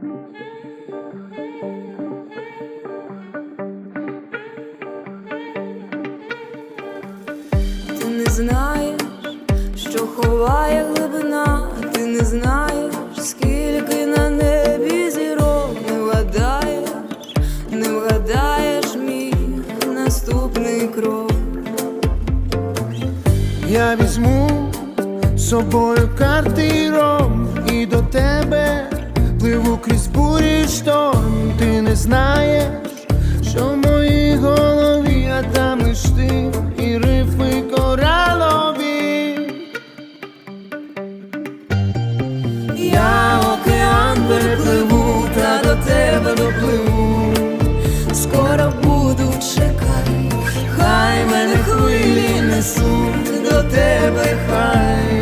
Ти не знаєш, що ховає глибина, ти не знаєш, скільки на небі зірок. Не вгадаєш, не вгадаєш мій наступний крок. Я візьму з собою тебе пливу крізь бурі й шторм. Ти не знаєш, що в моїй голові, а там лиш ти і рифми коралові. Я океан перепливу, та до тебе допливу. Скоро буду чекати, хай мене хвилі несуть до тебе, хай.